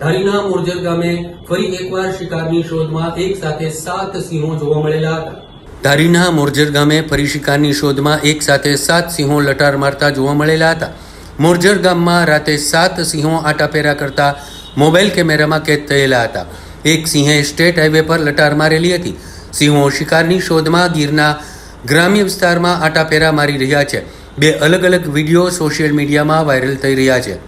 ધારીના મોરજર ગામે ફરી એકવાર શિકારની શોધમાં એક સાથે સાત સિંહો જોવા મળેલા હતા. ધારીના મોરજર ગામે ફરી શિકારની શોધમાં એક સાથે સાત સિંહો લટાર મારતા જોવા મળેલા હતા. મોરજર ગામમાં રાતે સાત સિંહો આટાપેરા કરતા મોબાઈલ કેમેરામાં કેદ થયેલા હતા. એક સિંહે સ્ટેટ હાઈવે પર લટાર મારેલી હતી. સિંહો શિકારની શોધમાં ગીરના ગ્રામ્ય વિસ્તારમાં આટાપેરા મારી રહ્યા છે. બે અલગ અલગ વીડિયો સોશિયલ મીડિયામાં વાયરલ થઈ રહ્યા છે.